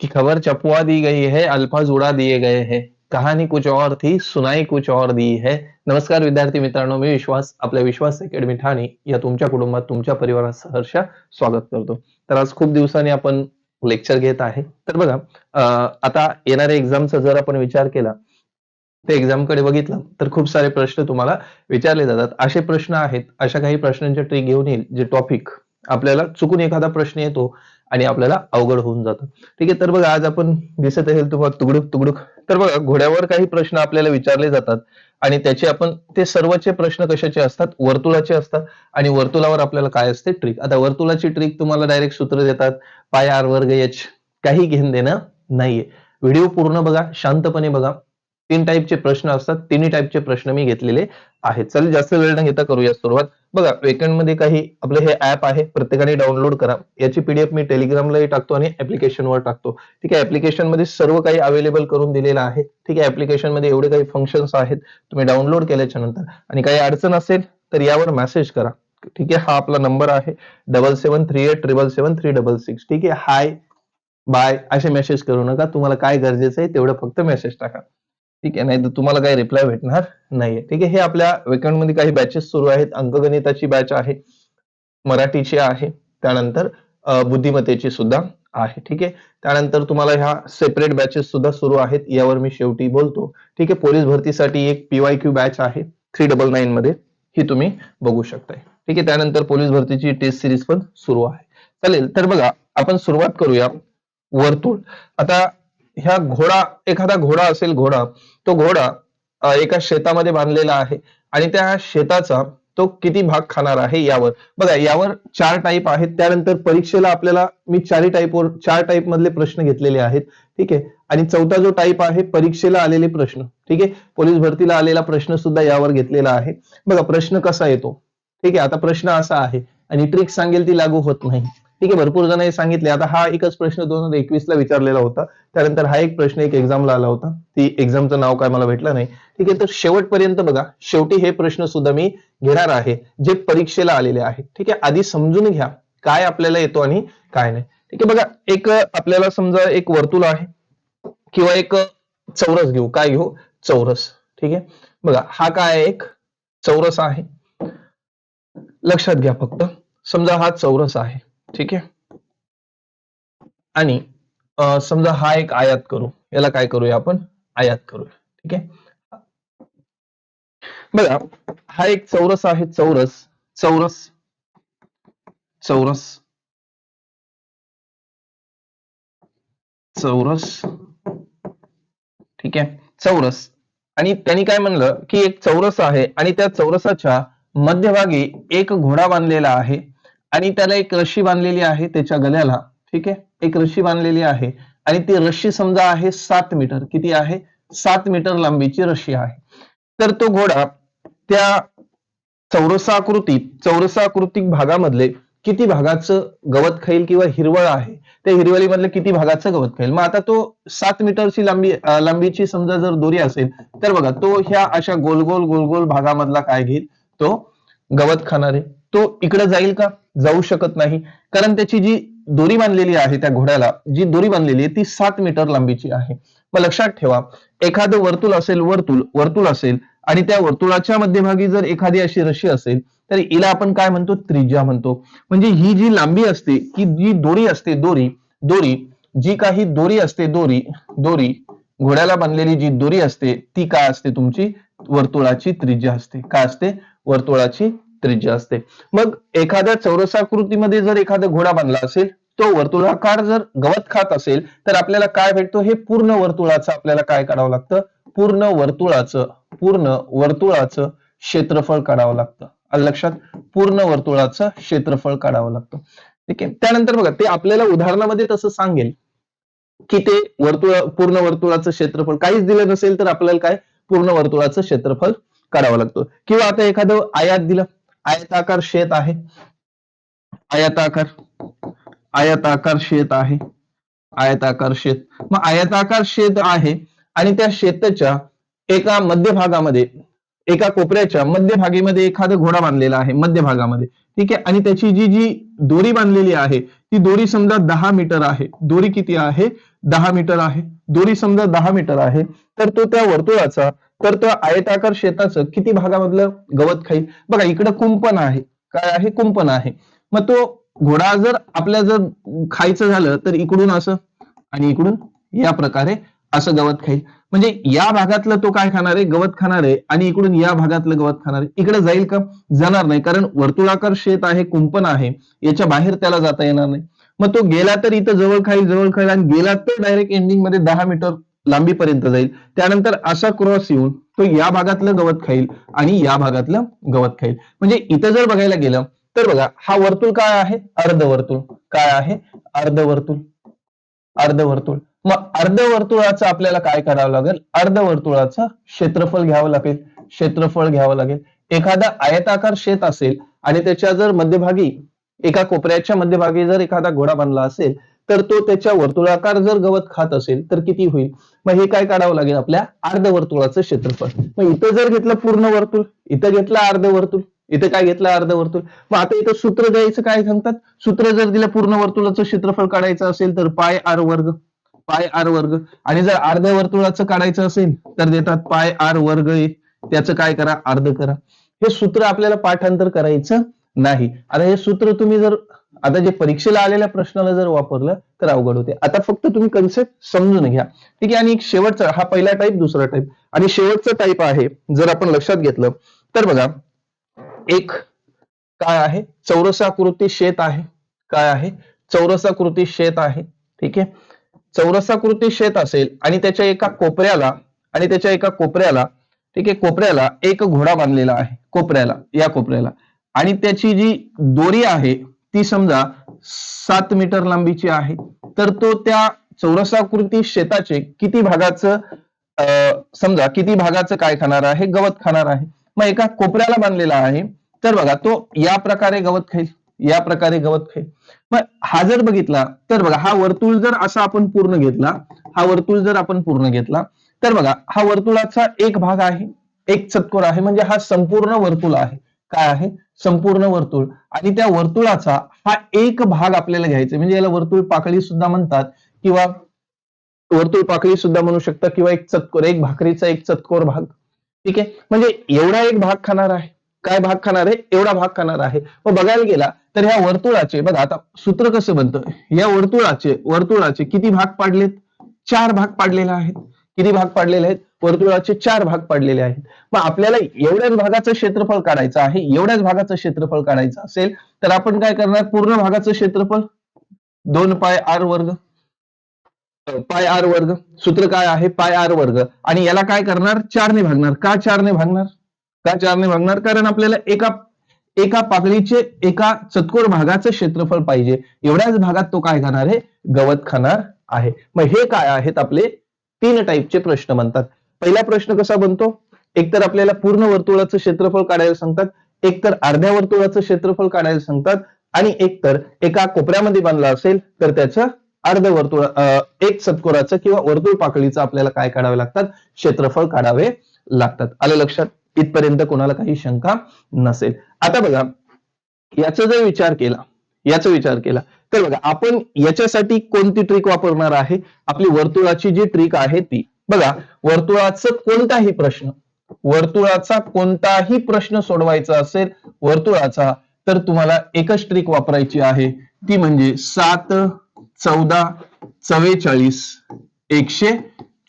कि खबर चपवा दी गई है अल्फाज उडा दिए गए हैं। कहाणी कुछ और थी सुनाई कुछ और दी है। नमस्कार विद्यार्थी मित्रांनो मी विश्वास आपल्या विश्वास अकॅडमी ठाणे या तुमच्या कुटुंबात तुमच्या परिवारात सहर्ष स्वागत करतो. तर आज खूप दिवसांनी आपण लेक्चर घेत आहे. तर बघा आता येणाऱ्या एक्झामचा जर आपण विचार केला त्या एक्झामकडे बघितलं तर खूप सारे प्रश्न तुम्हाला विचारले जातात. असे प्रश्न आहेत अशा काही प्रश्नांच्या ट्रिक घेऊन येईल जे टॉपिक आपल्याला चुकून एखादा प्रश्न येतो आणि आपल्याला अवघड होऊन जातं. ठीक आहे तर बघा आज आपण दिसत असेल तुम्हाला तुगडुक तुगडुक. तर बघा घोड्यावर काही प्रश्न आपल्याला विचारले जातात आणि त्याचे आपण ते सर्वचे प्रश्न कशाचे असतात? वर्तुळाचे असतात. आणि वर्तुळावर आपल्याला काय असते? ट्रिक. आता वर्तुळाची ट्रिक तुम्हाला डायरेक्ट सूत्र देतात. पाय आर वर्ग एच. काही घेणं देणं नाहीये. व्हिडिओ पूर्ण बघा शांतपणे बघा. तीन टाईपचे प्रश्न असतात. तिन्ही टाईपचे प्रश्न मी घेतलेले आहेत. चल जास्त वेळ न घेता करूया सुरुवात. बघा वेकेंडमध्ये काही आपलं हे ऍप आहे. प्रत्येकाने डाउनलोड करा. याची पीडीएफ मी टेलिग्रामलाही टाकतो आणि ऍप्लिकेशनवर टाकतो. ठीक आहे ऍप्लिकेशनमध्ये सर्व काही अवेलेबल करून दिलेलं आहे. ठीक आहे ऍप्लिकेशनमध्ये एवढे काही फंक्शन्स आहेत. तुम्ही डाउनलोड केल्याच्यानंतर. आणि काही अडचण असेल तर यावर मेसेज करा. ठीक आहे हा आपला नंबर आहे. Double seven three eight triple seven three double six ठीक आहे हाय बाय असे मेसेज करू नका. तुम्हाला काय गरजेचं आहे तेवढं फक्त मेसेज टाका. ठीक आहे नाही तर तुम्हाला काही रिप्लाय भेटणार नाहीये. ठीक आहे हे आपल्या weekend मध्ये काही बॅचेस सुरू आहेत. अंकगणिताची बॅच आहे मराठीची आहे त्यानंतर बुद्धिमत्तेची सुद्धा आहे. ठीक आहे त्यानंतर तुम्हाला ह्या सेपरेट बॅचेस सुद्धा सुरू आहेत. यावर मी शेवटी बोलतो. ठीक आहे पोलीस भरतीसाठी एक पीवाय क्यू बॅच आहे थ्री डबल नाईन मध्ये. ही तुम्ही बघू शकताय. ठीक आहे त्यानंतर पोलीस भरतीची टेस्ट सिरीज पण सुरू आहे. चालेल तर बघा आपण सुरुवात करूया. वर्तुळ. आता ह्या घोडा एखादा घोडा असेल घोडा तो घोडा एका शेतामध्ये बांधलेला आहे आणि त्या शेताचा तो किती भाग खाणार आहे यावर. बघा यावर चार टाईप आहेत. त्यानंतर परीक्षेला आपल्याला मी चारही टाईपवर चार टाईप मधले प्रश्न घेतलेले आहेत. ठीक आहे? आणि चौथा जो टाईप आहे परीक्षेला आलेले प्रश्न. ठीक आहे? पोलीस भरतीला आलेला प्रश्न सुद्धा यावर घेतलेला आहे. बघा प्रश्न कसा येतो? ठीक आहे? आता प्रश्न असा आहे. आणि ट्रिक सांगेल ती लागू होत नाही. ठीक आहे भरपूर जण सांगितले. आता हा एकच प्रश्न दोन हजार एकवीस ला विचारलेला होता. त्यानंतर हा एक प्रश्न एक एक्झामला आला होता. ती एक्झामचं नाव काय मला भेटलं नाही. ठीक आहे तर शेवटपर्यंत बघा. शेवटी हे प्रश्न सुद्धा मी घेणार आहे जे परीक्षेला आलेले आहेत. ठीक आहे आधी समजून घ्या काय आपल्याला येतो आणि काय नाही. ठीक आहे बघा एक आपल्याला समजा एक वर्तुळ आहे. किंवा एक चौरस घेऊ. काय घेऊ? चौरस. ठीक आहे? बघा हा काय एक चौरस आहे. लक्षात घ्या फक्त. समजा हा चौरस आहे. ठीक आहे? आणि समजा हा एक आयात करू. याला काय करूया आपण? आयात करूया. ठीक आहे? बघा हा एक चौरस आहे. चौरस चौरस चौरस चौरस ठीक आहे? चौरस. आणि त्यांनी काय म्हणलं? की एक चौरस आहे आणि त्या चौरसाच्या मध्यभागी एक घोडा बांधलेला आहे. आणि त्याला एक रशी बांधलेली आहे त्याच्या गल्याला. ठीक आहे? एक रशी बांधलेली आहे. आणि ती रशी समजा आहे सात मीटर. किती आहे? सात मीटर लांबीची रशी आहे. तर तो घोडा त्या चौरसाकृतीत चौरसाकृतिक भागामधले किती भागाचं गवत खाईल किंवा हिरवळ आहे? त्या हिरवळीमधलं किती भागाचं गवत खाईल? मग आता तो सात मीटरची लांबी लांबीची समजा जर दोरी असेल तर बघा तो ह्या अशा गोल गोल गोल गोल भागामधला काय घेईल? तो गवत खाणारे. तो इकडे जाईल का? जाऊ शकत नाही. कारण त्याची जी दोरी बांधलेली आहे त्या घोड्याला जी दोरी बांधलेली आहे ती सात मीटर लांबीची आहे. मग लक्षात ठेवा एखादं वर्तुळ असेल वर्तुळ वर्तुळ असेल आणि त्या वर्तुळाच्या मध्यभागी जर एखादी अशी रशी असेल तर हिला आपण काय म्हणतो? त्रिज्या म्हणतो. म्हणजे ही जी लांबी असते की जी दोरी असते दोरी दोरी जी काही दोरी असते दोरी दोरी घोड्याला बांधलेली जी दोरी असते ती काय असते तुमची? वर्तुळाची त्रिज्या असते. काय असते? वर्तुळाची त्रिज्या असते. मग एखाद्या चौरसाकृतीमध्ये जर एखादा घोडा बांधला असेल तो वर्तुळाकार जर गवत खात असेल तर आपल्याला काय भेटतो? हे पूर्ण वर्तुळाचं आपल्याला काय काढावं लागतं? पूर्ण वर्तुळाचं पूर्ण वर्तुळाचं क्षेत्रफळ काढावं लागतं. लक्षात? पूर्ण वर्तुळाचं क्षेत्रफळ काढावं लागतं. ठीक आहे? त्यानंतर बघा ते आपल्याला उदाहरणामध्ये तसं सांगेल की ते वर्तुळ पूर्ण वर्तुळाचं क्षेत्रफळ काहीच दिलं नसेल तर आपल्याला काय? पूर्ण वर्तुळाचं क्षेत्रफळ काढावं लागतं. किंवा आता एखादं आयात दिलं. आयताकार शेत आहे. आयताकार आयताकार शेत आहे. आयताकार शेत. मग आयताकार शेत आहे आणि त्या शेताच्या एका मध्यभागामध्ये एका कोपऱ्याच्या मध्यभागीमध्ये एखादा घोडा बांधलेला आहे मध्यभागामध्ये. ठीक आहे? आणि त्याची जी जी दोरी बांधलेली आहे ती दोरी समजा दहा मीटर आहे. दोरी किती आहे? दहा मीटर आहे. दोरी समजा दहा मीटर आहे. तर तो त्या वर्तुळाचा तर त्या आयताकार शेताचं किती भागामधलं गवत खाईल? बघा इकडं कुंपण आहे. काय आहे? कुंपण आहे. मग तो घोडा जर आपल्या जर खायचं झालं तर इकडून असं आणि इकडून या प्रकारे असं गवत खाईल. म्हणजे या भागातलं तो काय खाणार आहे? गवत खाणार आहे आणि इकडून या भागातलं गवत खाणार आहे. इकडे जाईल का? जाणार नाही कारण वर्तुळाकार शेत आहे कुंपण आहे. याच्या बाहेर त्याला जाता येणार नाही. मग तो गेला तर इथं जवळ खाईल जवळ खाईल आणि गेला तर डायरेक्ट एंडिंगमध्ये दहा मीटर लांबीपर्यंत जाईल. त्यानंतर असा क्रॉस येऊन तो या भागातलं गवत खाईल आणि या भागातलं गवत खाईल. म्हणजे इथं जर बघायला गेलं तर बघा हा वर्तुळ काय आहे? अर्धवर्तुळ. काय आहे? अर्धवर्तुळ. अर्धवर्तुळ. मग अर्धवर्तुळाचं आपल्याला काय करावं लागेल? अर्धवर्तुळाचं क्षेत्रफळ घ्यावं लागेल. क्षेत्रफळ घ्यावं लागेल. एखादा आयताकार शेत असेल आणि त्याच्या जर मध्यभागी एका कोपऱ्याच्या मध्यभागी जर एखादा घोडा बांधला असेल तर तो त्याच्या वर्तुळाकार जर गवत खात असेल तर किती होईल? मग हे काय काढावं लागेल आपल्या? अर्धवर्तुळाचं क्षेत्रफळ. मग इथं जर घेतलं पूर्ण वर्तुळ इथं घेतलं अर्धवर्तुळ इथं काय घेतलं अर्धवर्तुळ? मग आता इथं सूत्र द्यायचं काय सांगतात? सूत्र जर दिलं पूर्ण वर्तुळाचं क्षेत्रफळ काढायचं असेल तर पाय आर वर्ग पाय आर वर्ग. आणि जर अर्धवर्तुळाचं काढायचं असेल तर देतात पाय आर वर्ग त्याचं काय करा? अर्ध करा. हे सूत्र आपल्याला पाठांतर करायचं नाही. आता हे सूत्र तुम्ही जर आता जे परीक्षेला आलेल्या प्रश्नाला जर वापरलं तर अवघड होते. आता फक्त तुम्ही कन्सेप्ट समजून घ्या. ठीक आहे? आणि एक शेवटचा हा पहिला टाईप दुसरा टाईप आणि शेवटचा टाईप आहे जर आपण लक्षात घेतलं तर बघा एक काय आहे? चौरसाकृती शेत आहे. काय आहे? चौरसाकृती शेत आहे. ठीक आहे? चौरसाकृती शेत असेल आणि त्याच्या एका कोपऱ्याला आणि त्याच्या एका कोपऱ्याला ठीक आहे? कोपऱ्याला एक घोडा बांधलेला आहे. कोपऱ्याला या कोपऱ्याला. आणि त्याची जी दोरी आहे ती समजा सात मीटर लांबीची आहे तर तो त्या चौरसाकृती शेताचे किती भागाचं समजा किती भागाचं काय खाणार आहे? गवत खाणार आहे. मग एका कोपऱ्याला बांधलेला आहे. तर बघा तो या प्रकारे गवत खाईल या प्रकारे गवत खाईल. मग हा जर बघितला तर बघा हा वर्तुळ जर असा आपण पूर्ण घेतला हा वर्तुळ जर आपण पूर्ण घेतला तर बघा हा वर्तुळाचा एक भाग आहे एक चतकोर आहे म्हणजे हा संपूर्ण वर्तुळ आहे. काय आहे? संपूर्ण वर्तुळ. आणि त्या वर्तुळाचा हा एक भाग आपल्याला घ्यायचा म्हणजे याला वर्तुळ पाकळी सुद्धा म्हणतात. किंवा वर्तुळ पाकळी सुद्धा म्हणू शकता. किंवा एक चतकोर एक भाकरीचा एक चतकोर भाग. ठीक आहे? म्हणजे एवढा एक भाग खाणार आहे. काय भाग खाणार आहे? एवढा भाग खाणार आहे. मग बघायला गेला तर ह्या वर्तुळाचे बघा आता सूत्र कसं बनतं? या वर्तुळाचे वर्तुळाचे किती भाग पाडलेत? चार भाग पाडलेले आहेत. किती भाग पाडलेले आहेत? वर्तुळाचे चार भाग पडलेले आहेत. मग आपल्याला एवढ्याच भागाचं क्षेत्रफळ काढायचं आहे एवढ्याच भागाचं क्षेत्रफळ काढायचं असेल तर आपण काय करणार? पूर्ण भागाचं क्षेत्रफळ? दोन पाय आर वर्ग. पाय आर वर्ग. सूत्र काय आहे? पाय आर वर्ग. आणि याला काय करणार? चारने भागणार. का चारने भागणार? का चारने भागणार? कारण आपल्याला एका एका पाकळीचे एका चतकोर भागाचं क्षेत्रफळ पाहिजे. एवढ्याच भागात तो काय खाणार आहे? गवत खाणार आहे. मग हे काय आहेत आपले? तीन टाईपचे प्रश्न म्हणतात पहिला प्रश्न कसा बनतो? एकतर आपल्याला पूर्ण वर्तुळाचं क्षेत्रफळ काढायला सांगतात एकतर अर्ध्या वर्तुळाचं क्षेत्रफळ काढायला सांगतात आणि एकतर एका कोपऱ्यामध्ये बांधला असेल तर त्याचं अर्ध वर्तुळ एक सत्कोराचं किंवा वर्तुळ पाकळीचं आपल्याला काय काढावे लागतात? क्षेत्रफळ काढावे लागतात. आलं लक्षात? इथपर्यंत कोणाला काही शंका नसेल. आता बघा याचा जर विचार केला याचा विचार केला तर बघा आपण याच्यासाठी कोणती ट्रिक वापरणार आहे? आपली वर्तुळाची जी ट्रिक आहे ती बघा वर्तुळाचं कोणताही प्रश्न वर्तुळाचा कोणताही प्रश्न सोडवायचा असेल वर्तुळाचा तर तुम्हाला एकच ट्रिक वापरायची आहे. ती म्हणजे सात चौदा चव्वेचाळीस एकशे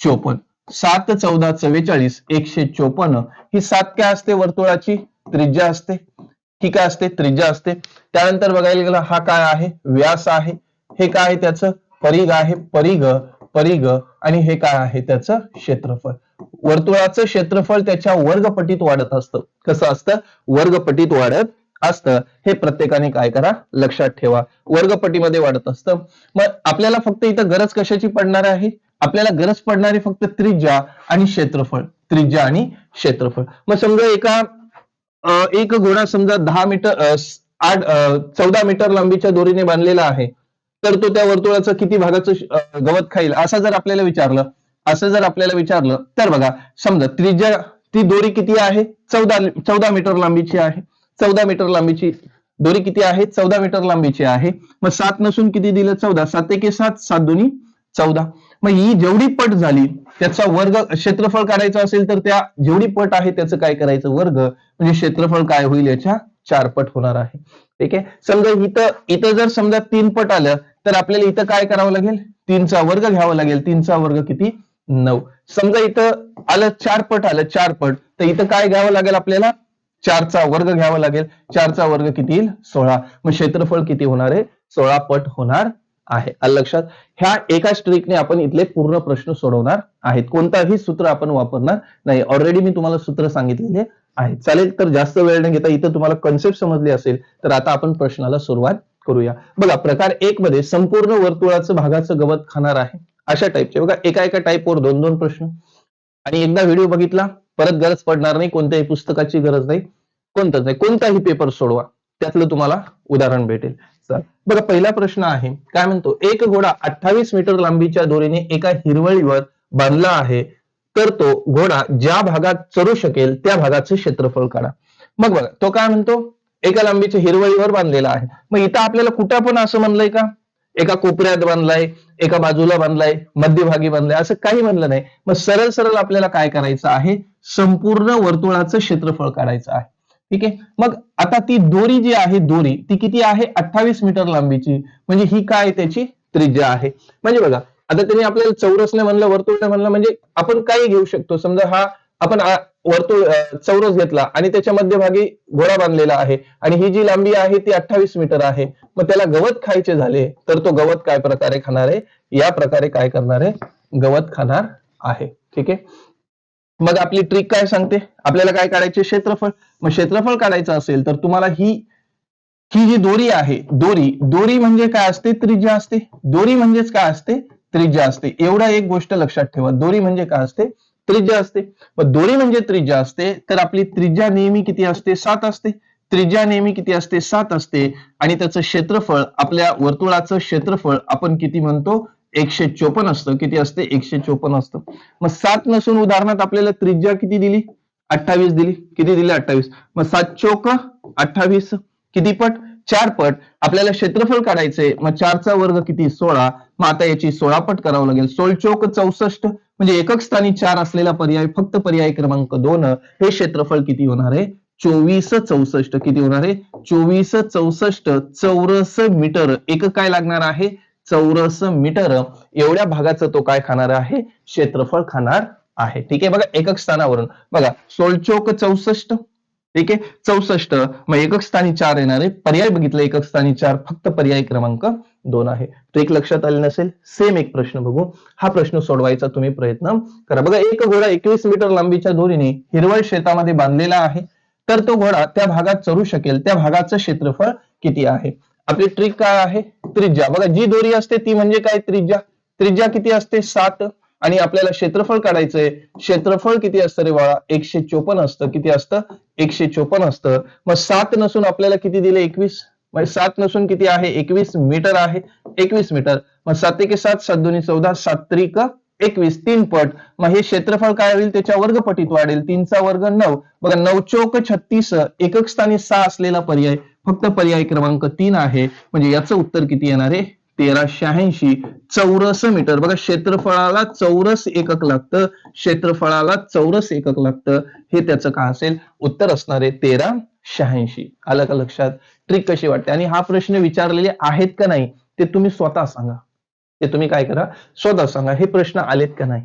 चोपन्न. सात चौदा चव्वेचाळीस एकशे चोपन्न. ही सात काय असते वर्तुळाची? त्रिज्या असते. ही काय असते? त्रिज्या असते. त्यानंतर बघायला गेलं हा काय आहे? व्यास आहे. हे काय आहे त्याचं? परिघ आहे. परिघ परिघ आणि हे काय आहे? त्याचं क्षेत्रफळ. वर्तुळाचं क्षेत्रफळ त्याच्या वर्गपटीत वाढत असतं. कसं असतं? वर्गपटीत वाढत असतं. हे प्रत्येकाने काय करा? लक्षात ठेवा. वर्गपटीमध्ये वाढत असतं. मग आपल्याला फक्त इथं गरज कशाची पडणार आहे? आपल्याला गरज पडणारी फक्त त्रिज्या आणि क्षेत्रफळ. त्रिज्या आणि क्षेत्रफळ. मग समजा एका एक घोडा समजा दहा मीटर आठ चौदा मीटर लांबीच्या दोरीने बांधलेला आहे. तर तो त्या वर्तुळाचं किती भागाचं गवत खाईल असं जर आपल्याला विचारलं असं जर आपल्याला विचारलं तर बघा समजा त्रिज्या ती दोरी किती आहे? चौदा चौदा मीटर लांबीची आहे. चौदा मीटर लांबीची दोरी किती आहे? चौदा मीटर लांबीची आहे. मग सात नसून किती दिलं? चौदा. सात एके सात सात दोन्ही चौदा. मग ही जेवढी पट झाली त्याचा वर्ग क्षेत्रफळ काढायचं असेल तर त्या जेवढी पट आहे त्याचं काय करायचं? वर्ग. म्हणजे क्षेत्रफळ काय होईल याच्या चार पट होणार आहे. ठीक आहे? समजा इथं इथं जर समजा तीन पट आलं तर आपल्याला इथं काय करावं लागेल? तीनचा वर्ग घ्यावा लागेल. तीनचा वर्ग किती? नऊ. समजा इथं आलं चार पट आलं चार पट. तर इथं काय घ्यावं लागेल आपल्याला? चारचा वर्ग घ्यावा लागेल. चारचा वर्ग किती येईल? सोळा. मग क्षेत्रफळ किती होणार आहे? सोळा पट होणार आहे. लक्षात? ह्या एका स्ट्रिकने आपण इथले पूर्ण प्रश्न सोडवणार आहेत. कोणताही सूत्र आपण वापरणार नाही. ऑलरेडी मी तुम्हाला सूत्र सांगितलेले आहे. चालेल तर जास्त वेळ न घेता इथं तुम्हाला कन्सेप्ट समजली असेल तर आता आपण प्रश्नाला सुरुवात करूया. बघा प्रकार एक मध्ये संपूर्ण वर्तुळाचं भागाचं गवत खाणार आहे. अशा टाईपचे बघा एका एका टाईपवर दोन दोन प्रश्न. आणि एकदा व्हिडिओ बघितला परत गरज पडणार नाही कोणत्याही पुस्तकाची गरज नाही कोणतंच नाही. कोणताही पेपर सोडवा. त्यातलं तुम्हाला उदाहरण भेटेल. चल. बघा पहिला प्रश्न आहे. काय म्हणतो? एक घोडा अठ्ठावीस मीटर लांबीच्या दोरीने एका हिरवळीवर बांधला आहे तर तो घोडा ज्या भागात चढू शकेल त्या भागाचे क्षेत्रफळ काढा. मग बघा तो काय म्हणतो? एका लांबीच्या हिरवळीवर बांधलेला आहे. मग इथं आपल्याला कुठं पण असं म्हणलंय का? एका कोपऱ्यात बांधलाय एका बाजूला बांधलाय मध्यभागी बांधलाय असं काही म्हणलं नाही. मग सरळ सरळ आपल्याला काय करायचं आहे? संपूर्ण वर्तुळाचं क्षेत्रफळ काढायचं आहे. ठीक आहे? मग आता ती दोरी जी आहे दोरी ती किती आहे? अठ्ठावीस मीटर लांबीची. म्हणजे ही काय त्याची? त्रिज्या आहे. म्हणजे बघा आता त्यांनी आपल्याला चौरसने म्हणलं वर्तुळने म्हणलं म्हणजे आपण काही घेऊ शकतो. समजा हा आपण वर्तुळ चौरस घेतला आणि त्याच्या मध्यभागी घोडा बांधलेला आहे. आणि ही जी लांबी आहे ती अठ्ठावीस मीटर आहे. मग त्याला गवत खायचे झाले तर तो गवत काय प्रकारे खाणार आहे? या प्रकारे काय करणार आहे? गवत खाणार आहे. ठीक आहे? मग आपली ट्रिक काय सांगते? आपल्याला काय काढायचे? क्षेत्रफळ. मग क्षेत्रफळ काढायचं असेल तर तुम्हाला ही ही जी दोरी आहे दोरी दोरी म्हणजे काय असते? त्रिज्या असते. दोरी म्हणजेच काय असते? त्रिज्या असते. एवढा एक गोष्ट लक्षात ठेवा. दोरी म्हणजे काय असते? त्रिज्या असते. मग दोरी म्हणजे त्रिज्या असते तर आपली त्रिज्या नेहमी किती असते? सात असते. त्रिज्या नेहमी किती असते? सात असते. आणि त्याचं क्षेत्रफळ आपल्या वर्तुळाचं क्षेत्रफळ आपण किती म्हणतो? एकशे चोपन्न असतं. किती असते? एकशे चोपन्न असतं. मग सात नसून उदाहरणार्थ आपल्याला त्रिज्या किती दिली? अठ्ठावीस दिली. किती दिली? अठ्ठावीस. मग सात चोक अठ्ठावीस. किती पट? चार पट. आपल्याला क्षेत्रफळ काढायचंय. मग चारचा वर्ग किती? सोळा. मग आता याची सोळा पट करावं लागेल. सोळ चौक चौसष्ट. म्हणजे एकक स्थानी चार असलेला पर्याय फक्त पर्याय क्रमांक दोन हे क्षेत्रफळ किती होणार आहे? चोवीस चौसष्ट किती होणार आहे? चोवीस चौसष्ट चौरस मीटर. एक काय लागणार आहे? चौरस मीटर. एवढ्या भागाचं तो काय खाणार आहे? क्षेत्रफळ खाणार आहे. ठीक आहे बघा एकक स्थानावरून. बघा सोलचोक चौसष्ट. ठीक आहे चौसष्ट. मग एकक स्थानी चार येणार आहे. पर्याय बघितलं एकक स्थानी चार फक्त पर्याय क्रमांक दोन आहे. तो एक लक्षात आले नसेल सेम एक प्रश्न बघू. हा प्रश्न सोडवायचा तुम्ही प्रयत्न करा. बघा एक घोडा एकवीस मीटर लांबीच्या दोरीने हिरवळ शेतामध्ये बांधलेला आहे. तर तो घोडा त्या भागात चरू शकेल. त्या भागाचं क्षेत्रफळ किती आहे? आपली ट्रिक काय आहे? त्रिज्या. बघा जी दोरी असते ती म्हणजे काय त्रिज्या? त्रिज्या किती असते? सात. आणि आपल्याला क्षेत्रफळ काढायचंय. क्षेत्रफळ किती असतं रे बाळा? एकशे चोपन्न असतं. किती असतं? एकशे चोपन्न असतं. मग सात नसून आपल्याला किती दिले? एकवीस. म्हणजे सात नसून किती आहे? एकवीस मीटर आहे. एकवीस मीटर. मग सात एके सात सात दोन्ही चौदा सात त्रिक एकवीस. तीन पट. मग हे क्षेत्रफळ काय होईल? त्याच्या वर्गपटीत वाढेल. तीनचा वर्ग नऊ. बघा नऊ चौक छत्तीस एकक स्थानी सहा असलेला पर्याय. फक्त पर्याय क्रमांक तीन आहे. म्हणजे याचं उत्तर किती येणार आहे? तेरा शहाऐंशी चौरस मीटर. बघा क्षेत्रफळाला चौरस एकक लागतं. क्षेत्रफळाला चौरस एकक लागतं. हे त्याचं काय असेल? उत्तर असणार आहे तेरा शहाऐंशी आलं का लक्षात? ट्रिक कशी वाटते? आणि हा प्रश्न विचारलेले आहेत का नाही ते तुम्ही स्वतः सांगा. ते तुम्ही काय करा? स्वतः सांगा हे प्रश्न आलेत का नाही?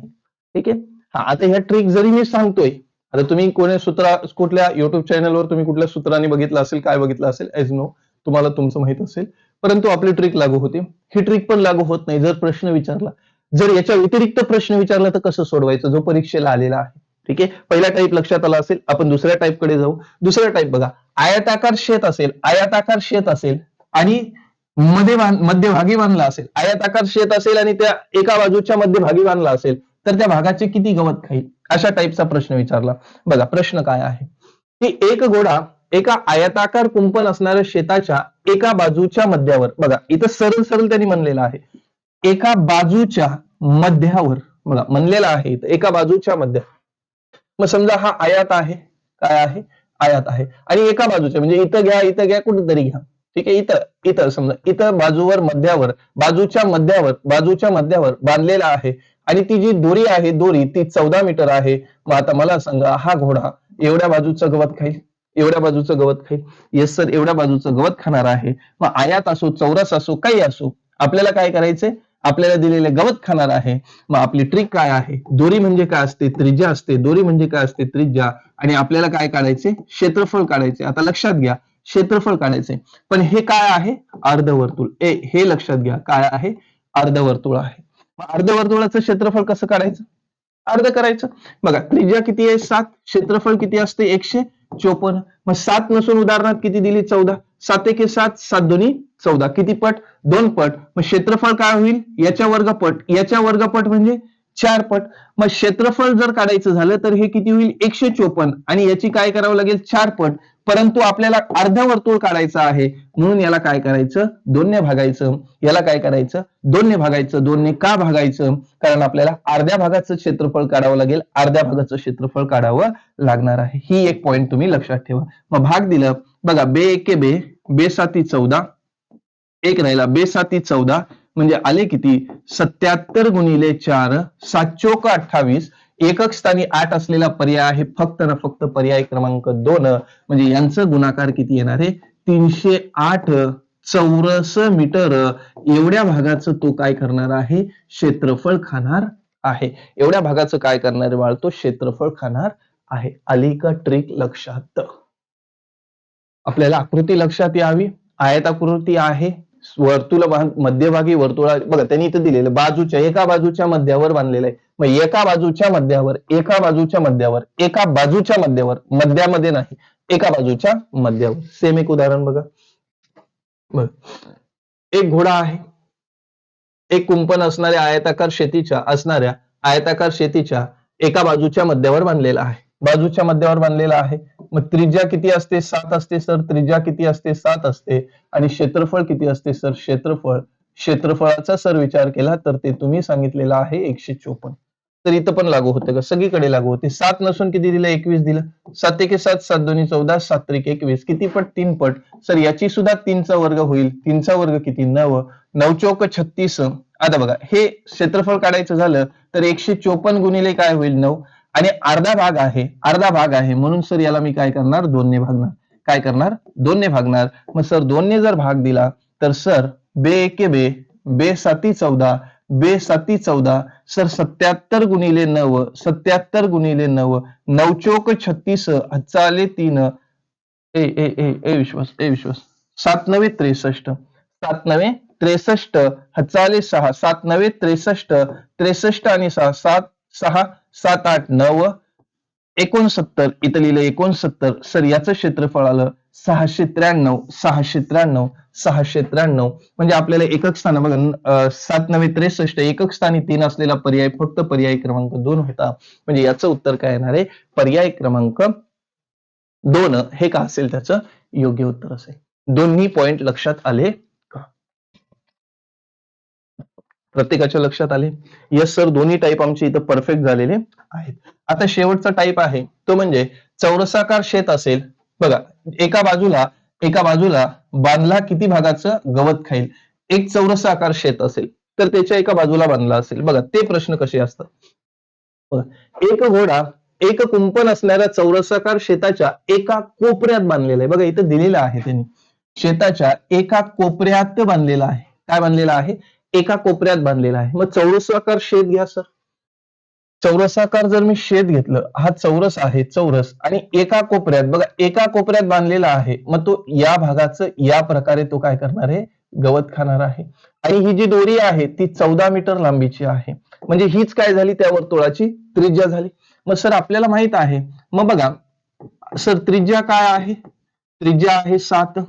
ठीक आहे? हा आता ह्या ट्रिक जरी मी सांगतोय आता तुम्ही कोणी सूत्र कुठल्या युट्यूब चॅनलवर तुम्ही कुठल्या सूत्राने बघितलं असेल काय बघितलं असेल एज नो तुम्हाला तुमचं माहीत असेल. परंतु आपली ट्रिक लागू होते. ही ट्रिक पण लागू होत नाही जर प्रश्न विचारला. जर याच्या व्यतिरिक्त प्रश्न विचारला तर कसं सोडवायचं? जो परीक्षेला आलेला आहे. ठीक आहे? पहिला टाईप लक्षात आला असेल आपण दुसऱ्या टाईपकडे जाऊ. दुसरा टाईप बघा. आयताकार शेत असेल आयताकार शेत असेल आणि मध्ये मध्यभागी बांधला असेल. आयताकार शेत असेल आणि त्या एका बाजूच्या मध्यभागी बांधला असेल तर त्या भागाचे किती गवत खाईल? अशा टाईपचा प्रश्न विचारला. बघा प्रश्न काय आहे? की एक घोडा एका आयताकार कुंपण असणाऱ्या शेताच्या एका बाजूच्या मध्यावर बघा इथं सरळ सरळ त्यांनी म्हणलेलं आहे. एका बाजूच्या मध्यावर बघा म्हणलेलं आहे एका बाजूच्या मध्य मग समजा हा आयात आहे. काय आहे? आयात आहे. आणि एका बाजूच्या म्हणजे इथं घ्या इथं घ्या कुठेतरी घ्या. ठीक आहे? इथं इथं समजा इथं बाजूवर मध्यावर बाजूच्या मध्यावर बाजूच्या मध्यावर बांधलेला आहे. आणि ती जी दोरी आहे दोरी ती चौदा मीटर आहे. मग आता मला सांगा हा घोडा एवढ्या बाजूचं गवत खाईल? एवढ्या बाजूचं गवत खाईल? येस सर एवढ्या बाजूचं गवत खाणार आहे. मग आयात असो चौरस असो काही असो आपल्याला काय करायचंय? आपल्याला दिलेले गवत खाणार आहे. मग आपली ट्रिक काय आहे? दोरी म्हणजे काय असते? त्रिज्या असते. दोरी म्हणजे काय असते? त्रिज्या. आणि आपल्याला काय काढायचे? क्षेत्रफळ काढायचे. आता लक्षात घ्या. क्षेत्रफळ काढायचे. पण हे काय आहे? अर्धवर्तुळ. ए हे लक्षात घ्या. काय आहे? अर्धवर्तुळ आहे. मग अर्धवर्तुळाचं क्षेत्रफळ कसं काढायचं? अर्ध करायचं. बघा त्रिज्या किती आहे? सात. क्षेत्रफळ किती असते? एकशे. चोपन्न. मग सात नसून उदाहरणार्थ किती दिली? चौदा. सात एके सात सात दोन्ही चौदा. किती पट? दोन पट. मग क्षेत्रफळ काय होईल? याच्या वर्गपट. याच्या वर्गपट म्हणजे चार पट. मग क्षेत्रफळ जर काढायचं झालं तर हे किती होईल? एकशे चोपन्न. आणि याची काय करावं लागेल? चार पट. परंतु आपल्याला अर्ध्या वर्तुळ काढायचं आहे. म्हणून याला काय करायचं? दोनने भागायचं. याला काय करायचं? दोनने भागायचं. दोनने का भागायचं? कारण आपल्याला अर्ध्या भागाचं क्षेत्रफळ काढावं लागेल. अर्ध्या भागाचं क्षेत्रफळ काढावं लागणार आहे. ही एक पॉईंट तुम्ही लक्षात ठेवा. मग भाग दिलं. बघा बे एके बे. बे साती चौदा. एक राहिला. बे साती चौदा. म्हणजे आले किती? सत्याहत्तर गुणिले चार. सात चोक अठ्ठावीस. एकक स्थानी आठ असलेला पर्याय आहे फक्त ना फक्त पर्याय क्रमांक दोन. म्हणजे यांचं गुणाकार किती येणार आहे? तीनशे आठ चौरस मीटर. एवढ्या भागाचं तो काय करणार आहे? क्षेत्रफळ खाणार आहे. एवढ्या भागाचं काय करणार बाळ तो क्षेत्रफळ खाणार आहे. आली का ट्रिक लक्षात. आपल्याला आकृती लक्षात यावी. आयताकृती आहे. वर्तुळ मध्यभागी वर्तुळा बघा त्यांनी इथं दिलेलं बाजूच्या एका बाजूच्या मध्यावर बांधलेलं आहे. मग एका बाजूच्या मध्यावर एका बाजूच्या मध्यावर एका बाजूच्या मध्यावर मध्यामध्ये नाही एका बाजूच्या मध्यावर. सेम एक उदाहरण बघा. बघ एक घोडा आहे. एक कुंपण असणाऱ्या आयताकार शेतीच्या असणाऱ्या आयताकार शेतीच्या एका बाजूच्या मध्यावर बांधलेला आहे. बाजूच्या मध्यावर बांधलेला आहे. मग त्रिज्या किती असते? सात असते सर. त्रिज्या किती असते? सात असते. आणि क्षेत्रफळ किती असते सर? क्षेत्रफळ. क्षेत्रफळाचा सर विचार केला तर ते तुम्ही सांगितलेलं आहे एकशे चोपन्न. तर इथं पण लागू होते का? सगळीकडे लागू होते. सात नसून किती दिलं? एकवीस दिलं. सात एके सात सात दोन्ही चौदा सात त्रिक एकवीस. किती पट? तीन पट. सर याची सुद्धा तीनचा वर्ग होईल. तीनचा वर्ग किती? नव. नऊ चौक छत्तीस. आता बघा हे क्षेत्रफळ काढायचं झालं तर एकशे चोपन्न गुणिले काय होईल? नऊ. आणि अर्धा भाग आहे अर्धा भाग आहे. म्हणून सर याला मी काय करणार? दोनने भागणार. काय करणार? दोनने भागणार. मग सर दोनने जर भाग दिला तर सर बे एके बे बे साती चौदा बे साती चौदा सर सत्याहत्तर गुणिले नव सत्याहत्तर गुणिले नव नऊ चौक छत्तीस चाले तीन. ए ए ए ए विश्वास ए विश्वास. सात नवे त्रेसष्ट. सात नवे त्रेसष्ट. हचाले सहा. सात नवे त्रेसष्ट. त्रेसष्ट आणि सहा. सात सहा सात आठ नऊ एकोणसत्तर इथं लिहिलं एकोणसत्तर सर याचं क्षेत्रफळ आलं सहाशे त्र्याण्णव सहाशे त्र्याण्णव सहाशे त्र्याण्णव. म्हणजे आपल्याला एकक स्थान बघा सात नव्हे त्रेसष्ट एकक स्थानी तीन असलेला पर्याय फक्त पर्याय क्रमांक दोन होता. म्हणजे याचं उत्तर काय येणार आहे? पर्याय क्रमांक दोन. हे का असेल? त्याचं योग्य उत्तर असेल. दोन्ही पॉइंट लक्षात आले. प्रत्येकाच्या लक्षात आले. यस सर दोन्ही टाईप आमचे इथं परफेक्ट झालेले आहेत. आता शेवटचा टाईप आहे. तो म्हणजे चौरसाकार शेत असेल. बघा एका बाजूला एका बाजूला बांधला किती भागाचं? गवत खाईल. एक चौरसाकार शेत असेल तर त्याच्या एका बाजूला बांधला असेल. बघा ते प्रश्न कसे असतात? एक घोडा एक कुंपण असणाऱ्या चौरसाकार शेताच्या एका कोपऱ्यात बांधलेला आहे. बघा इथं दिलेलं आहे त्यांनी. शेताच्या एका कोपऱ्यात बांधलेला आहे. काय बांधलेला आहे? एका कोपऱ्यात बांधलेला आहे. मग चौरसाकार शेत घ्या सर. चौरसाकार जर मी शेत घेतलं हा चौरस आहे चौरस आणि एका कोपऱ्यात बघा एका कोपऱ्यात बांधलेला आहे मग तो या भागाचं या प्रकारे तो काय करणार आहे? गवत खाणार आहे. आणि ही जी दोरी आहे ती चौदा मीटर लांबीची आहे. म्हणजे हीच काय झाली? त्या वर्तुळाची त्रिज्या झाली. मग सर आपल्याला माहीत आहे मग बघा सर त्रिज्या काय आहे? त्रिज्या आहे सात.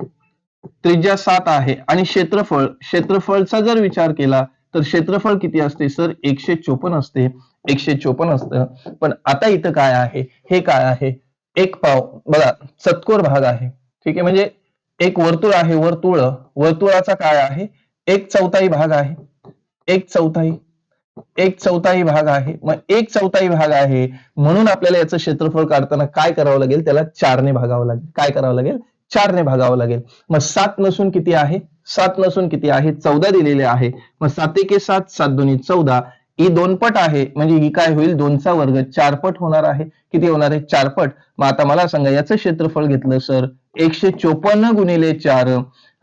त्रिज्या सात आहे. आणि क्षेत्रफळ क्षेत्रफळचा जर विचार केला तर क्षेत्रफळ किती असते? सर एकशे चोपन्न असते. एकशे चोपन्न असतं. पण आता इथं काय आहे? हे काय आहे? एक पाव बघा चतकोर भाग आहे. ठीक आहे? म्हणजे एक वर्तुळ आहे वर्तुळ. वर्तुळाचा काय आहे? एक चौथाई भाग आहे. एक चौथाई एक चौथाई भाग आहे. मग एक चौथाई भाग आहे. म्हणून आपल्याला याचं क्षेत्रफळ काढताना काय करावं लागेल? त्याला चारने भागावं लागेल. काय करावं लागेल? चारने भागावं लागेल. मग सात नसून किती आहे? सात नसून किती आहे? चौदा दिलेले आहे. मग सात एके सात सात दोन्ही चौदा. ही दोन पट आहे म्हणजे ही काय होईल? दोनचा वर्ग चार पट होणार आहे. किती होणार आहे? चार पट मग आता मला सांगा याचं क्षेत्रफळ घेतलं सर? एकशे चोपन्न गुणिले चार.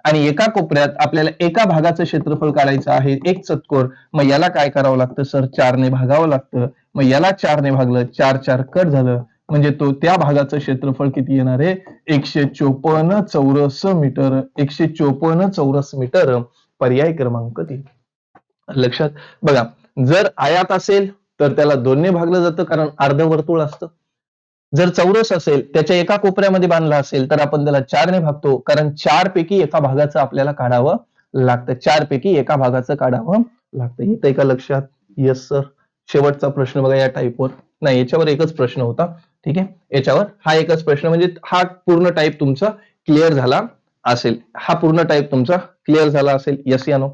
आणि एका कोपऱ्यात आपल्याला एका भागाचं क्षेत्रफळ काढायचं आहे एक चतकोर. मग याला काय करावं लागतं सर? चारने भागावं लागतं. मग याला चारने भागलं चार चार कट झालं. म्हणजे तो त्या भागाचं क्षेत्रफळ किती येणार आहे? एकशे चोपन्न चौरस मीटर एकशे चोपन्न चौरस मीटर पर्याय क्रमांक तीन. लक्षात? बघा जर आयात असेल तर त्याला दोन्ही भागलं जातं कारण अर्धवर्तुळ असतं. जर चौरस असेल त्याच्या एका कोपऱ्यामध्ये बांधला असेल तर आपण त्याला चारने भागतो कारण चार पैकी एका भागाचं आपल्याला काढावं लागतं. चार पैकी एका भागाचं काढावं लागतं. येतंय का लक्षात? येस सर शेवटचा प्रश्न बघा या टाईपवर नाही याच्यावर एकच प्रश्न होता. ठीक आहे? याच्यावर हा एकच प्रश्न म्हणजे हा पूर्ण टाईप तुमचा क्लिअर झाला असेल. हा पूर्ण टाईप तुमचा क्लिअर झाला असेल. यस या नो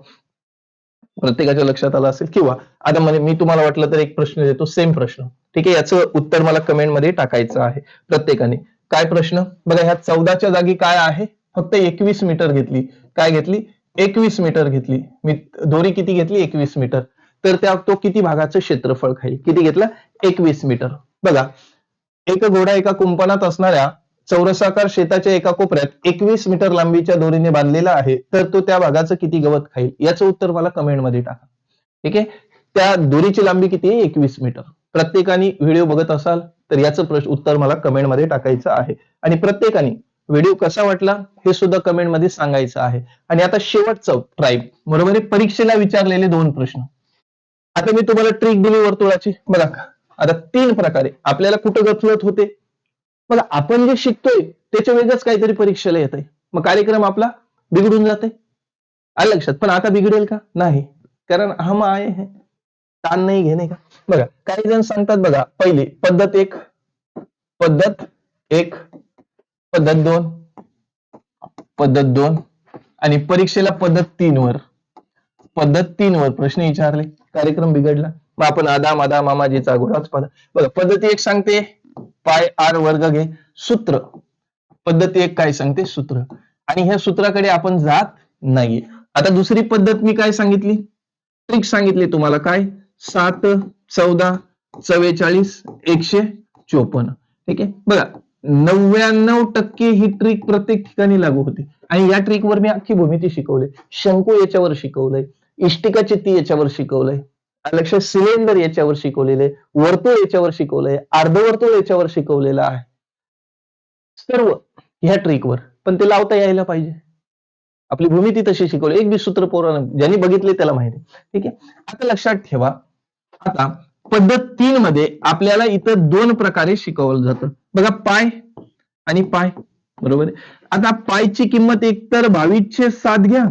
प्रत्येकाच्या लक्षात आला असेल किंवा आता म्हणजे मी तुम्हाला वाटलं तर एक प्रश्न देतो सेम प्रश्न. ठीक आहे? याचं उत्तर मला कमेंटमध्ये टाकायचं आहे प्रत्येकाने. काय प्रश्न? बघा ह्या चौदाच्या जागी काय आहे? फक्त एकवीस मीटर घेतली. काय घेतली? एकवीस मीटर घेतली. मी दोरी किती घेतली? एकवीस मीटर तर त्या तो किती भागाचं क्षेत्रफळ खाईल? किती घेतलं? एकवीस मीटर बघा एक घोडा एका कुंपणात असणाऱ्या चौरसाकार शेताच्या एका कोपऱ्यात एकवीस मीटर लांबीच्या दोरीने बांधलेला आहे तर तो त्या भागाचं किती गवत खाईल? याचं उत्तर मला कमेंटमध्ये टाका. ठीक आहे? त्या दोरीची लांबी किती आहे? एकवीस मीटर. प्रत्येकाने व्हिडिओ बघत असाल तर याचं प्रश्न उत्तर मला कमेंटमध्ये टाकायचं आहे. आणि प्रत्येकाने व्हिडिओ कसा वाटला हे सुद्धा कमेंटमध्ये सांगायचं आहे. आणि आता शेवटचं ट्राईब बरोबर परीक्षेला विचारलेले दोन प्रश्न. आता मी तुम्हाला ट्रिक दिली वर्तुळाची. बघा. आता तीन प्रकारे. आपल्याला कुठं गफलत होते? मग आपण जे शिकतोय त्याच्या वेगळंच काहीतरी परीक्षेला येत आहे मग कार्यक्रम आपला बिघडून जाते आलं लक्षात? पण आता बिघडेल का? नाही. कारण हम आए हैं ताण नाही घेणे का? बघा काही जण सांगतात बघा पहिली पद्धत एक पद्धत एक पद्धत दोन पद्धत दोन आणि परीक्षेला पद्धत तीन वर पद्धत तीन वर प्रश्न विचारले. कार्यक्रम बिघडला. मग आपण आदा मादा मामाजीचा घोडाच पद बघा पद्धती एक सांगते. पाय आर वर्ग घे. सूत्र. पद्धती एक काय सांगते? सूत्र. आणि ह्या सूत्राकडे आपण जात नाहीये. आता दुसरी पद्धत मी काय सांगितली? ट्रिक सांगितली तुम्हाला काय? सात चौदा चव्वेचाळीस एकशे चोपन्न. ठीक आहे? बघा नव्याण्णव टक्के ही ट्रिक प्रत्येक ठिकाणी लागू होते. आणि या ट्रिकवर मी अख्खी भूमिती शिकवले. शंकू याच्यावर शिकवलंय. इष्टिका चित्ती याच्यावर शिकवलंय. लक्ष सिलेंडर याच्यावर शिकवलेले वर्तुळ याच्यावर शिकवलंय अर्धवर्तुळ याच्यावर शिकवलेलं आहे. सर्व ह्या ट्रिकवर पण ते लावता यायला पाहिजे. आपली भूमिती तशी शिकवली. एक बी सूत्र पोरानं ज्यांनी बघितले त्याला माहिती ठीक आहे? आता लक्षात ठेवा. आता पद्धत तीन मध्ये आपल्याला इथं दोन प्रकारे शिकवलं जातं. बघा पाय आणि पाय. बरोबर आहे? आता पायची किंमत एकतर बावीसशे सात घ्या.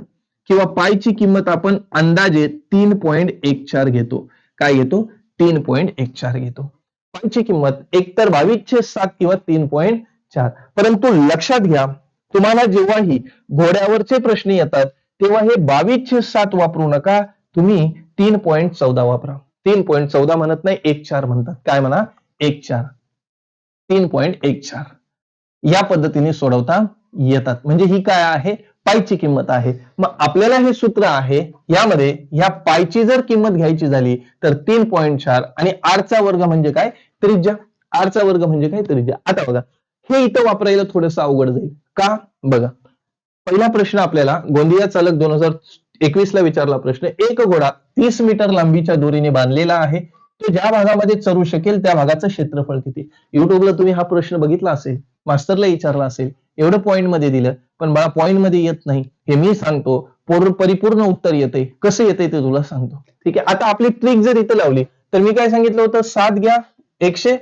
किंवा पायची किंमत आपण अंदाजे तीन पॉईंट एक चार घेतो. काय घेतो? तीन पॉईंट एक चार घेतो. पायची किंमत एकतर बावीसशे सात किंवा तीन पॉईंट चार. परंतु लक्षात घ्या तुम्हाला जेव्हाही घोड्यावरचे प्रश्न येतात तेव्हा हे बावीसशे सात वापरू नका. तुम्ही तीन पॉईंट चौदा वापरा. तीन पॉईंट चौदा म्हणत नाही एक चार म्हणतात. काय म्हणा? एक चार. तीन पॉईंट एक चार. या पद्धतीने सोडवता येतात. म्हणजे ही काय आहे? पायची किंमत आहे. मग आपल्याला हे सूत्र आहे यामध्ये ह्या पायची जर किंमत घ्यायची झाली तर तीन पॉईंट चार आणि आरचा वर्ग म्हणजे काय? त्रिज्या. आरचा वर्ग म्हणजे काय? त्रिज्या. आता बघा हे इथं वापरायला थोडंसं अवघड जाईल. का? बघा. पहिला प्रश्न आपल्याला गोंदिया चालक दोन हजार एकवीस ला विचारला प्रश्न. एक घोडा तीस मीटर लांबीच्या दोरीने बांधलेला आहे. तो ज्या भागामध्ये चरू शकेल त्या भागाचं क्षेत्रफळ किती? युट्यूबला तुम्ही हा प्रश्न बघितला असेल मास्टरला विचारला असेल. एवढं पॉईंटमध्ये दिलं. पण मला पॉईंटमध्ये येत नाही. हे मी सांगतो. पूर्ण परिपूर्ण उत्तर येते कसं येते ते तुला सांगतो. ठीक आहे? आता आपली ट्रिक जर इथं लावली तर मी काय सांगितलं होतं? सात घ्या एकशे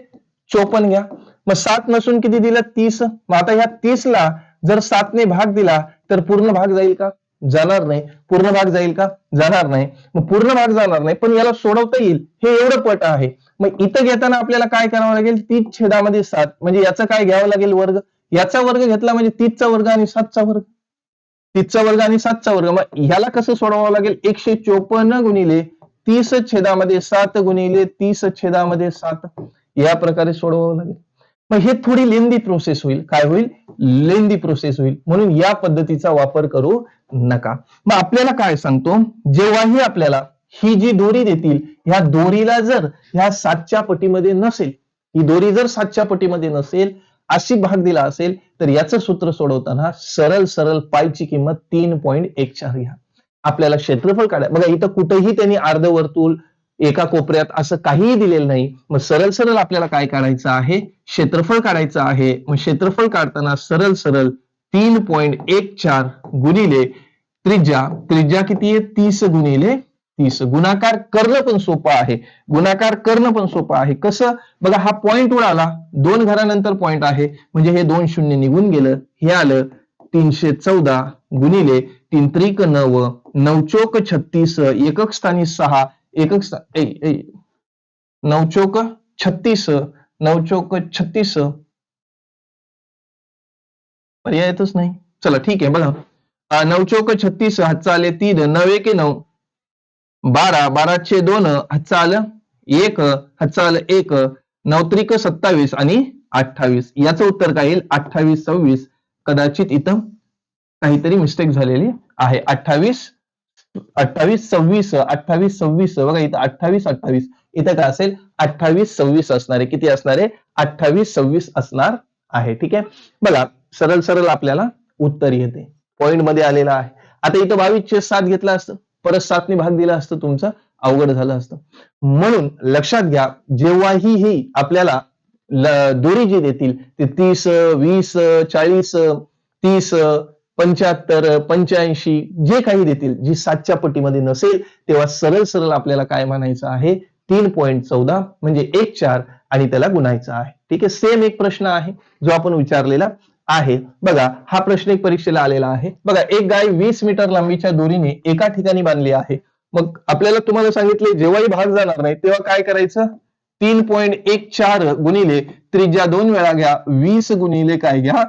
चोपन्न घ्या. मग सात नसून किती दिलं? तीस. मग आता ह्या तीस ला जर सातने भाग दिला तर पूर्ण भाग जाईल का? जाणार नाही. पूर्ण भाग जाईल का? जाणार नाही. मग पूर्ण भाग जाणार नाही पण याला सोडवता येईल. हे एवढं पट आहे. मग इथं घेताना आपल्याला काय करावं लागेल? तीस छेदामध्ये सात. म्हणजे याचं काय घ्यावं लागेल वर्ग? याचा वर्ग घेतला म्हणजे तीसचा वर्ग आणि सातचा वर्ग. तीसचा वर्ग आणि सातचा वर्ग. मग ह्याला कसं सोडवावं लागेल? एकशे चोपन्न गुणिले तीस छेदामध्ये सात गुणिले तीस छेदामध्ये सात. या प्रकारे सोडवावं लागेल. मग हे थोडी लेंदी प्रोसेस होईल. काय होईल? लेंदी प्रोसेस होईल. म्हणून या पद्धतीचा वापर करू नका. मग आपल्याला काय सांगतो? जेव्हाही आपल्याला ही जी दोरी देतील ह्या दोरीला जर ह्या सातच्या पटीमध्ये नसेल ही दोरी जर सातच्या पटीमध्ये नसेल अशी भाग दिला असेल तर याचं सूत्र सोडवताना सरळ सरळ पायची किंमत तीन पॉईंट एक चार घ्या. आपल्याला क्षेत्रफळ काढा बघा इथं कुठेही त्यांनी अर्धवर्तुळ एका कोपऱ्यात असं काहीही दिलेलं नाही. मग सरळ सरळ आपल्याला काय काढायचं आहे? क्षेत्रफळ काढायचं आहे. मग क्षेत्रफळ काढताना सरळ सरळ तीन पॉईंट एक चार गुणिले त्रिज्या. त्रिज्या किती आहे? तीस गुणिले तीस. गुणाकार करणं पण सोपं आहे. गुणाकार करणं पण सोपं आहे. कसं? बघा हा पॉइंट उडाला दोन घरानंतर पॉइंट आहे. म्हणजे हे दोन शून्य निघून गेलं. हे आलं तीनशे चौदा गुणिले तीन त्रिक नव नवचोक छत्तीस एकक स्थानी सहा एकक स्था- ए, ए, नवचोक छत्तीस नवचोक छत्तीस. पर्याय येतच नाही. चला ठीक आहे बघा. नवचोक छत्तीस हातचा आले तीन नवे के नऊ. बारा बाराशे दोन हातचा एक हातचा एक नवत्रिक सत्तावीस आणि अठ्ठावीस. याचं उत्तर काय येईल? अठ्ठावीस सव्वीस. कदाचित इथं काहीतरी मिस्टेक झालेली आहे. अठ्ठावीस अठ्ठावीस सव्वीस अठ्ठावीस सव्वीस. बघा इथं अठ्ठावीस अठ्ठावीस. इथं काय असेल? अठ्ठावीस सव्वीस असणार. आहे किती असणार? आहे अठ्ठावीस सव्वीस असणार आहे. ठीक आहे? बघा सरळ सरळ आपल्याला उत्तर येते. पॉइंटमध्ये आलेला आहे. आता इथं बावीसचे सात घेतला असतं. परत सातने भाग दिला असतं तुमचं अवघड झालं असतं. म्हणून लक्षात घ्या जेव्हाही ही आपल्याला दोरी जी देतील ते तीस वीस चाळीस तीस पंच्याहत्तर पंच्याऐंशी जे काही देतील जी सातच्या पटीमध्ये नसेल तेव्हा सरळ सरळ आपल्याला काय म्हणायचं आहे? तीन पॉईंट चौदा म्हणजे एक चार आणि त्याला गुणायचं आहे. ठीक आहे? सेम एक प्रश्न आहे जो आपण विचारलेला. आहे. बघा हा प्रश्न एक परीक्षेला आलेला आहे. बघा एक गाय वीस मीटर लांबीच्या दोरीने एका ठिकाणी बांधली आहे. मग आपल्याला तुम्हाला सांगितले जेव्हाही भाग जाणार नाही तेव्हा काय करायचं? तीन पॉईंट एक चार गुणिले त्रिज्या दोन वेळा घ्या वीस गुणिले काय घ्या?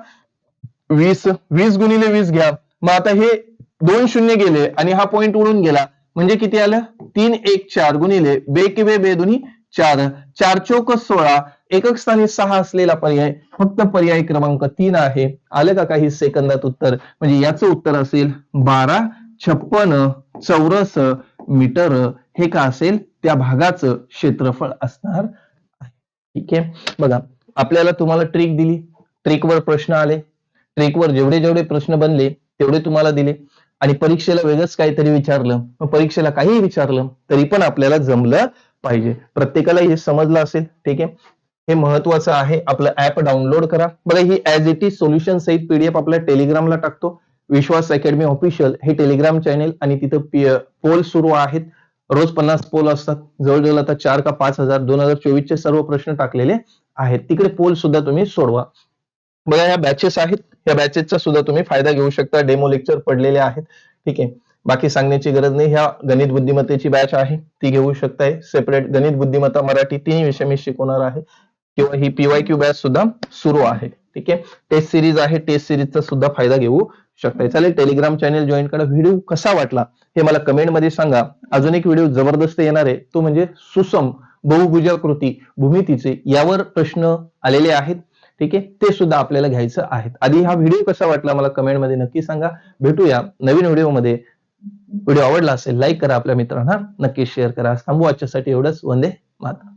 वीस वीस गुणिले वीस घ्या. मग आता हे दोन शून्य गेले आणि हा पॉईंट उडून गेला. म्हणजे किती आलं? तीन एक चार गुणिले बे कि बे बे दोन्ही चार. चार चौक सोळा. एकक स्थानी सहा असलेला पर्याय फक्त पर्याय क्रमांक तीन आहे. आलं का काही सेकंदात उत्तर? म्हणजे याचं उत्तर असेल बारा छप्पन चौरस मीटर. हे का असेल? त्या भागाचं क्षेत्रफळ असणार आहे. ठीक आहे? बघा आपल्याला तुम्हाला ट्रिक दिली. ट्रिकवर प्रश्न आले. ट्रेकवर जेवढे जेवढे प्रश्न बनले तेवढे तुम्हाला दिले. आणि परीक्षेला वेगळंच काहीतरी विचारलं. मग परीक्षेला काही विचारलं तरी पण आपल्याला जमलं पाहिजे. प्रत्येकाला हे समजलं असेल. ठीक आहे? हे महत्वाचं आहे. आपलं ऍप डाउनलोड करा. बघा ही ऍज इट इज सोल्युशन सहित पीडीएफ आपल्या टेलिग्रामला टाकतो. विश्वास अकॅडमी ऑफिशियल हे टेलिग्राम चॅनेल आणि तिथं पोल सुरू आहेत. रोज पन्नास पोल असतात. जवळजवळ आता चार का पाच हजार दोन हजार चोवीसचे सर्व प्रश्न टाकलेले आहेत. तिकडे पोल सुद्धा तुम्ही सोडवा. बघा या बॅचेस आहेत. या बॅचेसचा सुद्धा तुम्ही फायदा घेऊ शकता. डेमो लेक्चर पडलेले आहेत. ठीक आहे. बाकी सांगण्याची गरज नाही. ह्या गणित बुद्धिमत्तेची बॅच आहे. ती घेऊ शकताय. सेपरेट गणित बुद्धिमत्ता मराठी तिन्ही विषय मी शिकवणार आहे. किंवा ही पीवाय क्यू बॅच सुद्धा सुरू आहे. ठीक आहे? टेस्ट सिरीज आहे. टेस्ट सिरीजचा सुद्धा फायदा घेऊ शकताय. चालेल? टेलिग्राम चॅनेल जॉईन करा. व्हिडिओ कसा वाटला हे मला कमेंटमध्ये सांगा. अजून एक व्हिडिओ जबरदस्त येणार आहे. तो म्हणजे सुसम बहुभुजाकृती भूमितीचे यावर प्रश्न आलेले आहेत. ठीक आहे? ते सुद्धा आपल्याला घ्यायचं आहेत. आधी हा व्हिडिओ कसा वाटला मला कमेंटमध्ये नक्की सांगा. भेटूया नवीन व्हिडिओमध्ये व्हिडिओ आवडला असेल लाईक करा आपल्या मित्रांना. नक्की शेअर करा. थांबू आजच्यासाठी एवढंच. वंदे माता